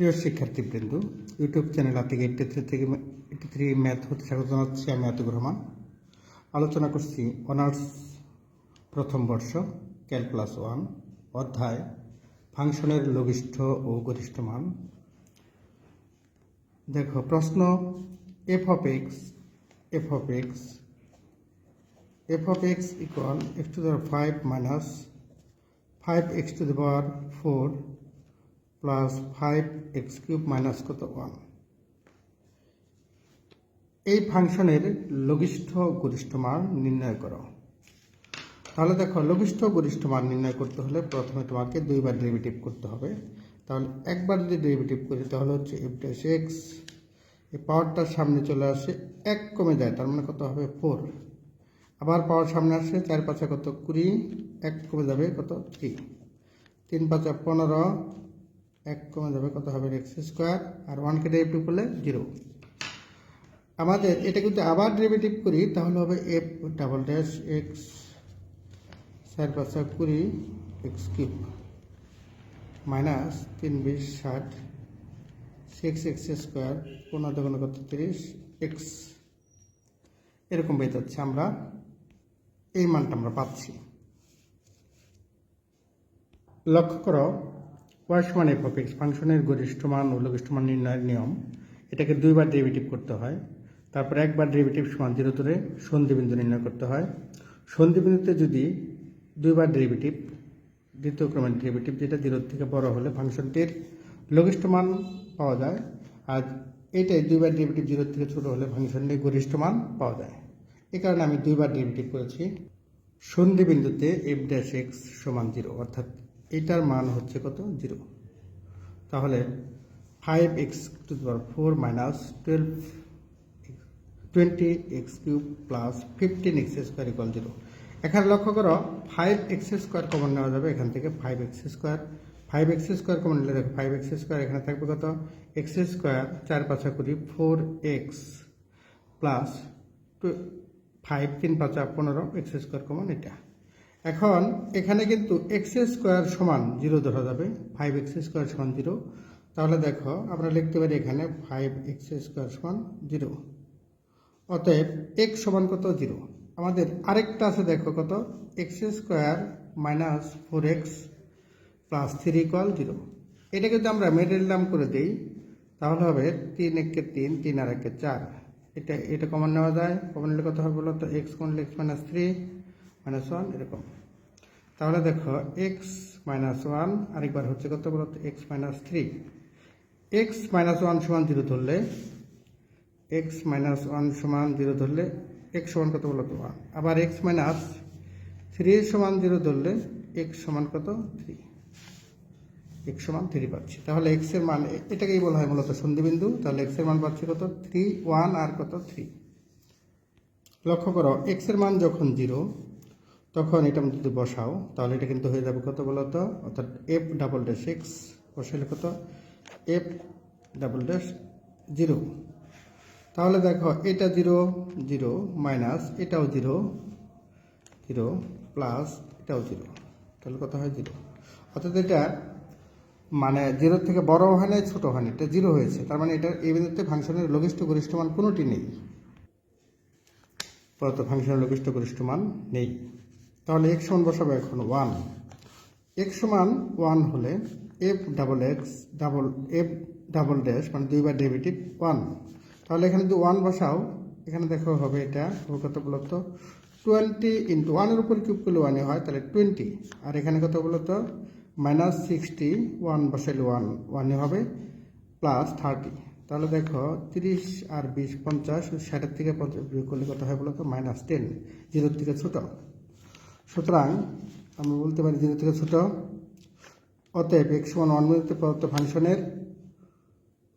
প্রিয় শিক্ষার্থীবৃন্দ, YouTube channel Atik eighty three থেকে এইটটি থ্রি ম্যাথ হতে স্বাগত জানাচ্ছি আমি আতিকুর রহমান। আলোচনা করছি অনার্স প্রথম বর্ষ ক্যালকুলাস ওয়ান, অধ্যায়, ফাংশনের লঘিষ্ঠ ও গরিষ্ঠ মান। দেখো, প্রশ্ন f of x f of x f of x equal x to the five minus five x to the power four plus five x cube minus কত ওয়ান এই ফাংশনের লঘিষ্ঠ গরিষ্ঠ মান নির্ণয় করো। তাহলে দেখো, লঘিষ্ঠ গরিষ্ঠ মান নির্ণয় করতে হলে প্রথমে তোমাকে দুইবার ডেরিভেটিভ করতে হবে। তাহলে একবার যদি ডেরিভেটিভ করি তাহলে হচ্ছে এফ ড্যাশ এক্স এই পাওয়ারটার সামনে চলে আসে এক কমে যায়, তার মানে কত হবে? ফোর আবার পাওয়ার সামনে আসে চার পাঁচা কত কুড়ি, এক কমে যাবে কত থ্রি তিন পাঁচা পনেরো এক কমে যাবে, কত হবে? এক্স স্কোয়ার আর ওয়ানকে ডেরিভেটিভ করলে জিরো আমাদের এটা কিন্তু আবার ডেরিভেটিভ করি, তাহলে হবে এফ ডাবল ড্যাশ এক্স চার পাঁচা কুড়ি এক্স কিউব মাইনাস তিন বিশ ষাট সিক্স এক্স স্কোয়ার পনেরো দোকান কত? তিরিশ এক্স এরকম বের যাচ্ছে আমরা, এই মানটা আমরা পাচ্ছি। লক্ষ্য করো ওয়াই সমান এফ অফ এক্স ফাংশনের গরিষ্ঠ মান ও লঘিষ্ঠ মান নির্ণয়ের নিয়ম। এটাকে দুইবার ডেরিভেটিভ করতে হয়। তারপর একবার ডেরিভেটিভ সমান জিরো ধরে সন্ধিবিন্দু নির্ণয় করতে হয়। সন্ধিবিন্দুতে যদি দুইবার ডেরিভেটিভ দ্বিতীয় ক্রমের ডেরিভেটিভ যেটা জিরোর থেকে বড় হলে ফাংশনটির লঘিষ্ঠ মান পাওয়া যায়। আর এটাই দুইবার ডেরিভেটিভ জিরোর থেকে ছোট হলে ফাংশনটির গরিষ্ঠ মান পাওয়া যায়। এই কারণে আমি দুইবার ডেরিভেটিভ করেছি। সন্ধিবিন্দুতে এফ ড্যাশ এক্স সমান জিরো অর্থাৎ এটার মান হচ্ছে কত? জিরো। তাহলে five x to the power four minus twelve twenty x cube plus fifteen x square equal zero এখানে লক্ষ্য করো ফাইভ এক্স স্কোয়ার কমন নেওয়া যাবে এখান থেকে five x square five x square common নিলে দেখো ফাইভ এক্স স্কোয়ার এখানে থাকবে কত? এক্স স্কোয়ার চার পাঁচা করি four x plus two five তিন পাঁচা পনেরো এক্স স্কোয়ার কমন এটা। এখন এখানে কিন্তু এক্স স্কোয়ার সমান জিরো ধরা যাবে ফাইভ এক্স স্কোয়ার সমান জিরো তাহলে দেখো, আমরা লিখতে পারি এখানে ফাইভ এক্স স্কোয়ার সমান জিরো অতএব এক্স সমান কত? জিরো আমাদের আরেকটা আছে, দেখো কত? X square minus four x plus three equal zero এটা যদি আমরা মিডল নাম করে দিই, তাহলে হবে তিন একে তিন তিন আর একে চার। এটা এটা কমন নেওয়া যায়। কমন নিলে কত হবে বলো তো x common x minus three minus one এরকম। তাহলে দেখো এক্স মাইনাস ওয়ান আরেকবার হচ্ছে কত বলো x minus three x minus one সমান জিরো ধরলে এক্স মাইনাস ওয়ান সমান জিরো ধরলে এক্স সমান কত বলো ওয়ান আবার এক্স মাইনাস থ্রি সমান জিরো ধরলে এক্স সমান কত? থ্রি এক্স সমান থ্রি পাচ্ছি। তাহলে এক্সের মান, এটাকেই বলা হয় মূলত সন্ধিবিন্দু। তাহলে এক্সের মান পাচ্ছি কত? থ্রি ওয়ান আর কত? থ্রি লক্ষ্য করো এক্সের মান যখন জিরো তখন এটা যদি বসাও, তাহলে এটা কিন্তু হয়ে যাবে কত বলো তো অর্থাৎ এফ ডাবল ড্যাশ এক্স বসাইলে কত? এফ ডাবল ড্যাশ জিরো তাহলে দেখো, এটা জিরো জিরো মাইনাস এটাও জিরো জিরো প্লাস এটাও জিরো তাহলে কত হয়? জিরো অর্থাৎ এটা মানে জিরোর থেকে বড় হয় নাই, ছোটো হয় না এটা জিরো হয়েছে। তার মানে এটা এই বিন্দুতে ফাংশনের লঘিষ্ঠ গরিষ্ঠ মান কোনোটি নেই। পরত ফাংশনের লঘিষ্ঠ গরিষ্ঠ মান নেই। তাহলে এক্স সমান বসাবো এখন ওয়ান এক্স সমান ওয়ান হলে f double x double f double dash মানে দুইবার ডেবিটিভ ওয়ান তাহলে এখানে যদি ওয়ান বসাও, এখানে দেখো হবে এটা কত বলতো টোয়েন্টি ইন্টু ওয়ানের উপর কিউব করলে ওয়ানে হয়, তাহলে টোয়েন্টি আর এখানে কত বলতো মাইনাস সিক্সটি ওয়ান বসাইলে ওয়ান ওয়ানে হবে প্লাস থার্টি তাহলে দেখো, তিরিশ আর বিশ পঞ্চাশ, ষাটের থেকে পঞ্চাশ বিয়োগ করলে কত হয় বলতো মাইনাস টেন জিরোর থেকে ছোট। সুতরাং আমরা বলতে পারি জিরো থেকে ছোট, অতএব এক্স ওয়ান ওয়ান মিনিটে প্রদত্ত ফাংশনের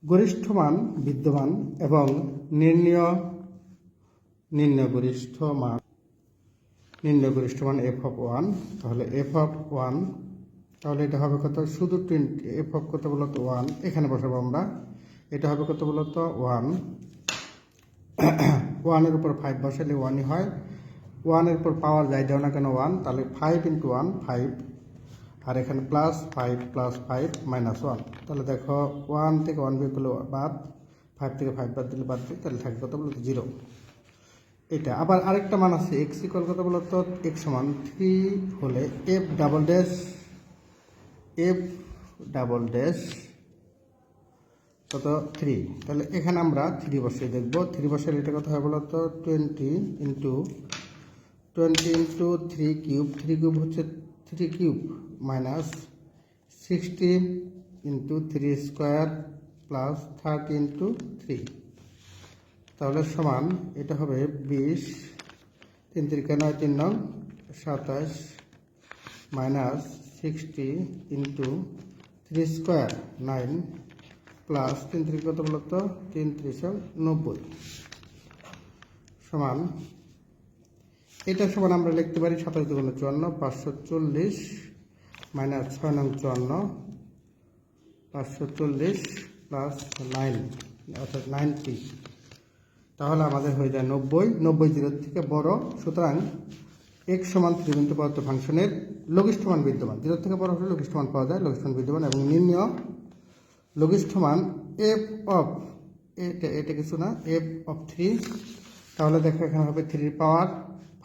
গরিষ্ঠ মান বিদ্যমান এবং নির্ণয় নির্ণয় গরিষ্ঠ মান, নির্ণয় গরিষ্ঠ মান এফ অফ ওয়ান তাহলে এফ অফ ওয়ান তাহলে এটা হবে কত? শুধু টোয়েন্টি এফ অফ কত বলতো? ওয়ান এখানে বসাবো আমরা। এটা হবে কত বলতো? ওয়ান ওয়ানের উপর ফাইভ বসালে ওয়ানই হয়। ওয়ানের উপর পাওয়ার যাই দাও না কেন ওয়ান, তাহলে ফাইভ ইন্টু ওয়ান ফাইভ আর এখানে plus five plus five minus one তাহলে দেখো ওয়ান থেকে ওয়ান বিয়োগ করলে বাদ ফাইভ থেকে ফাইভ বাদ দিলে বাদ দিই, তাহলে থাকবে কত বলতো? জিরো এটা, আবার আরেকটা মান আছে এক্স ইকুয়াল কত বলতো? এক্স সমান থ্রি হলে f double dash f double dash কত? থ্রি তাহলে এখানে আমরা থ্রি বসিয়ে দেখব। থ্রি বসিয়ে এটা কত হয় বলতো? Twenty into twenty into three cube three cube হচ্ছে three cube minus sixty into three square plus thirty into three তাহলে সমান, এটা হবে বিশ, তিন তিরিকা নয় তিন নং, সাতাশ minus sixty into three square nine plus তিন তিরিক কত বলতো? তিন ত্রিশ, নব্বই। সমান এটা সমান আমরা লিখতে পারি সাতাশ দুগুণ চুয়ান্ন, পাঁচশো চল্লিশ, মাইনাস ছয় নং চুয়ান্ন, পাঁচশো চল্লিশ প্লাস নাইন অর্থাৎ নাইনটি তাহলে আমাদের হয়ে যায় নব্বই নব্বই জিরোর থেকে বড়। সুতরাং এক সমান ত্রিবিন্দু পদার্থ ফাংশনের লঘিষ্ঠমান বিদ্যমান। জিরোর থেকে বড় হলে লঘিষ্ঠমান পাওয়া যায় লঘিষ্ঠমান বিদ্যমান এবং নির্ণয় লঘিষ্ঠমান এফ অফ এটা এটা কিছু না এফ অফ থ্রি তাহলে দেখো এখানে হবে থ্রির power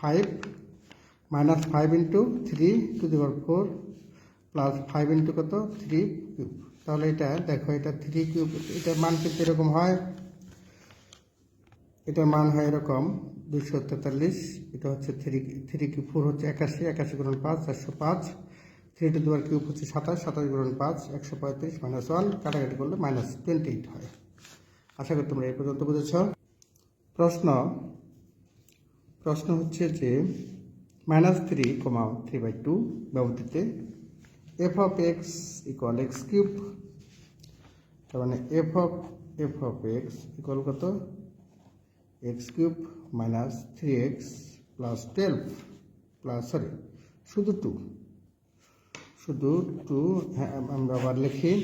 five minus five into three to the power four plus five into কত? থ্রি কিউব তাহলে এটা, দেখো, এটা থ্রি কিউব এটার মান কিন্তু এরকম হয়। এটার মান হয় এরকম দুশো তেতাল্লিশ, এটা হচ্ছে থ্রি থ্রি কিউব ফোর হচ্ছে একাশি একাশি গুণ পাঁচ, চারশো পাঁচ। থ্রি টু দুবার কিউব হচ্ছে সাতাশ সাতাশ গুণ পাঁচ, একশো পঁয়ত্রিশ মাইনাস ওয়ান কাটাকাটি করলে মাইনাস টোয়েন্টি এইট হয়। আশা করি তোমরা এই পর্যন্ত বুঝেছ। প্রশ্ন প্রশ্ন হচ্ছে যে minus three comma three by two ব্যবধিতে f of x equal x cube তার মানে f of f of x equal কত? X cube minus three x plus twelve plus sorry শুধু টু শুধু টু হ্যাঁ আমরা আবার লিখি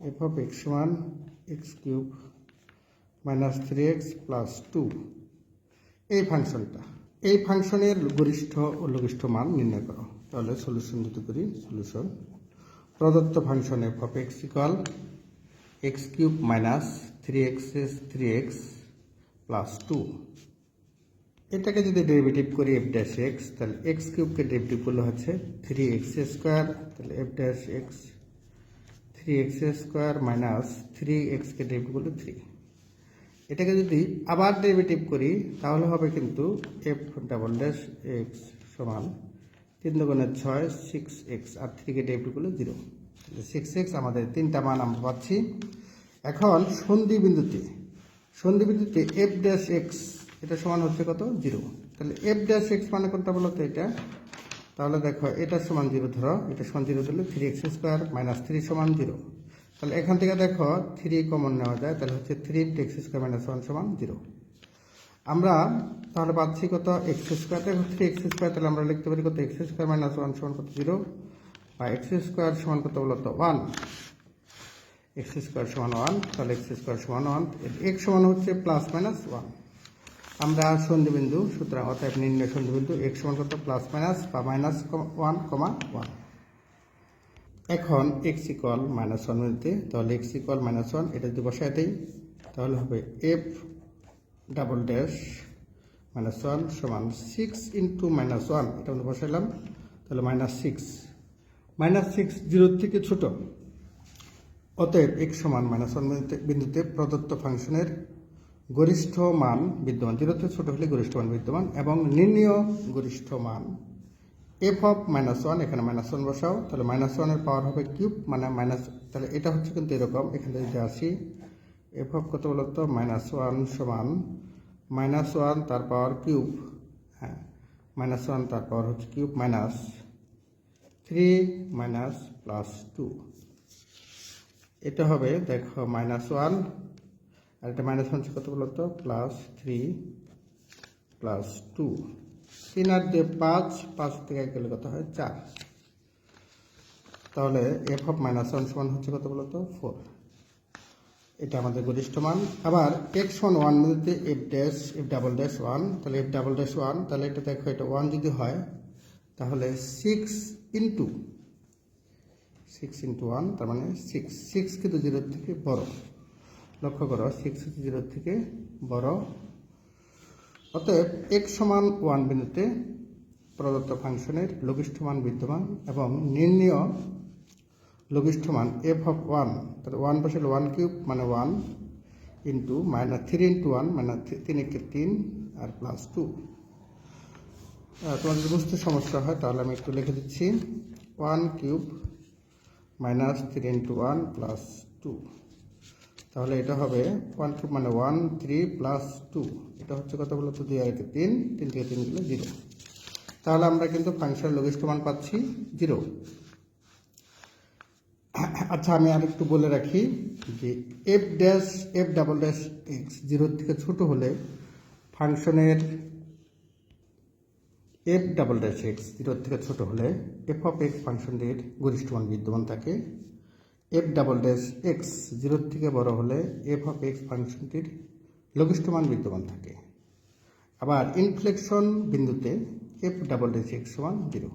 এফ অফ এক্স সমান x cube minus three x plus two এই ফাংশনটা। এই ফাংশনের গরিষ্ঠ ও লঘিষ্ঠ মান নির্ণয় করো। তাহলে সলিউশন দিতে করি। সলিউশন প্রদত্ত function of x equal x cube minus three x S three x plus two এটাকে যদি ডেরিভেটিভ করি এফ ড্যাশ এক্স তাহলে এক্স কিউবকে ডেরিভেটিভ করলে হচ্ছে থ্রি এক্স স্কোয়ার তাহলে f dash x three x square minus three এক্সকে derivative করলে থ্রি এটাকে যদি আবার ডেরিভেটিভ করি, তাহলে হবে কিন্তু এফ ডাবল ড্যাশ এক্স সমান তিন দুগুণের ছয় সিক্স এক্স আর থ্রিকে ডেরিভেটিভ করলে জিরো সিক্স এক্স আমাদের তিনটা মান আমরা পাচ্ছি। এখন সন্ধি বিন্দুতে সন্ধি বিন্দুতে এফ ড্যাশ এক্স এটা সমান হচ্ছে কত? জিরো তাহলে এফ ড্যাশ এক্স মানে কোনটা বলো তো এটা? তাহলে দেখো, এটা সমান জিরো ধরো, এটা সমান জিরো দিলে three x square minus three সমান জিরো তাহলে এখান থেকে দেখো থ্রি কমন নেওয়া যায়, তাহলে হচ্ছে three x square minus one সমান জিরো আমরা তাহলে পাচ্ছি কত এক্স স্কোয়ার দেখো থ্রি এক্স স্কোয়ার তাহলে আমরা লিখতে পারি কত এক্স স্কোয়ার মাইনাস ওয়ান সমান কত জিরো বা এক্স স্কোয়ার সমান কত বলতো ওয়ান এক্স স্কোয়ার সমান ওয়ান তাহলে এক্স স্কোয়ার সমান ওয়ান এক্স সমান হচ্ছে প্লাস মাইনাস ওয়ান আমরা সন্ধিবিন্দু, সুতরাং অতএব নির্ণয় সন্ধিবিন্দু এক্স সমান কত প্লাস মাইনাস বা মাইনাস ওয়ান কমা ওয়ান এখন এক্স ইকুয়াল মাইনাস ওয়ান দিতে তাহলে এক্স ইকুয়াল মাইনাস ওয়ান এটা যদি বসায় দিই, তাহলে হবে f double dash minus one সমান সিক্স ইন্টু মাইনাস ওয়ান এটা আমরা বসাইলাম, তাহলে মাইনাস সিক্স মাইনাস সিক্স জিরোর থেকে ছোট, অতএব এক্স সমান মাইনাস ওয়ান বিন্দুতে প্রদত্ত ফাংশনের গরিষ্ঠ মান বিদ্যমান। জিরো থেকে ছোট হলে গরিষ্ঠ মান বিদ্যমান এবং নির্ণীয় গরিষ্ঠ মান এফ অফ মাইনাস ওয়ান এখানে মাইনাস ওয়ান বসাও, তাহলে মাইনাস ওয়ানের পাওয়ার হবে কিউব মানে মাইনাস তাহলে এটা হচ্ছে কিন্তু এরকম, এখানে যদি আসি এফ অফ কত বলতো? মাইনাস ওয়ান সমান মাইনাস ওয়ান তার পাওয়ার কিউব হ্যাঁ মাইনাস ওয়ান তার পাওয়ার হচ্ছে cube minus three minus plus two এটা হবে, দেখো মাইনাস ওয়ান আর এটা মাইনাস ওয়ান কত বলতো? প্লাস থ্রি প্লাস টু তিন আর দিয়ে পাঁচ পাঁচ থেকে এক গেলে কত হয়? চার। তাহলে এফ অফ মাইনাস ওয়ান সমান হচ্ছে কত বলতো? ফোর এটা আমাদের গরিষ্ঠ মান। আবার এক্স ওয়ান ওয়ান মিনিটে f dash f double dash one তাহলে এফ ডাবল ড্যাশ ওয়ান তাহলে এটা দেখো, এটা ওয়ান যদি হয়, তাহলে six into six into one তার মানে সিক্স সিক্স কিন্তু জিরোর থেকে বড়। লক্ষ্য করো সিক্স জিরোর থেকে বড়। অতএব এক সমান ওয়ান বিন্দুতে প্রদত্ত ফাংশনের লঘিষ্ঠ মান বিদ্যমান এবং নির্ণীয় লঘিষ্ঠ মান এফ অফ ওয়ান তাহলে ওয়ান বসলে ওয়ান কিউব মানে one into minus three into one minus তিন একে তিন আর প্লাস টু তোমাদের বুঝতে সমস্যা হয় তাহলে আমি একটু লিখে দিচ্ছি। One cube minus three into one plus two তাহলে এটা হবে ওয়ান টু মানে ওয়ান থ্রি প্লাস টু এটা হচ্ছে কত বলো তো? দুই আর একে তিন তিন থেকে তিন গেলে জিরো তাহলে আমরা কিন্তু ফাংশনের লঘিষ্ঠ মান পাচ্ছি জিরো আচ্ছা আমি আর একটু বলে রাখি যে f dash f double dash x জিরোর থেকে ছোট হলে ফাংশনের এফ ডাবল ড্যাশ এক্স জিরোর থেকে ছোট হলে এফ অফ এক্স ফাংশনটির গরিষ্ঠ মান বিদ্যমান থাকে। এফ ডাবল ড্যাশ এক্স জিরোর থেকে বড় হলে এফ অফ এক্স ফাংশনটির লঘিষ্ঠ মান বিদ্যমান থাকে। আবার ইনফ্লেকশন বিন্দুতে এফ ডাবল ড্যাশ এক্স সমান জিরো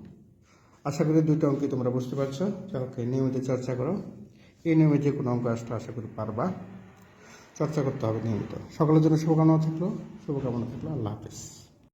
আশা করি দুটো অঙ্কই তোমরা বুঝতে পারছ। ওকে নিয়মিত চর্চা করো। এই নিয়মে যে কোনো অঙ্ক আসলে আশা করি পারবা। চর্চা করতে হবে নিয়মিত। সকলের জন্য শুভকামনা থাকল। শুভকামনা থাকল। আল্লাহ হাফিজ।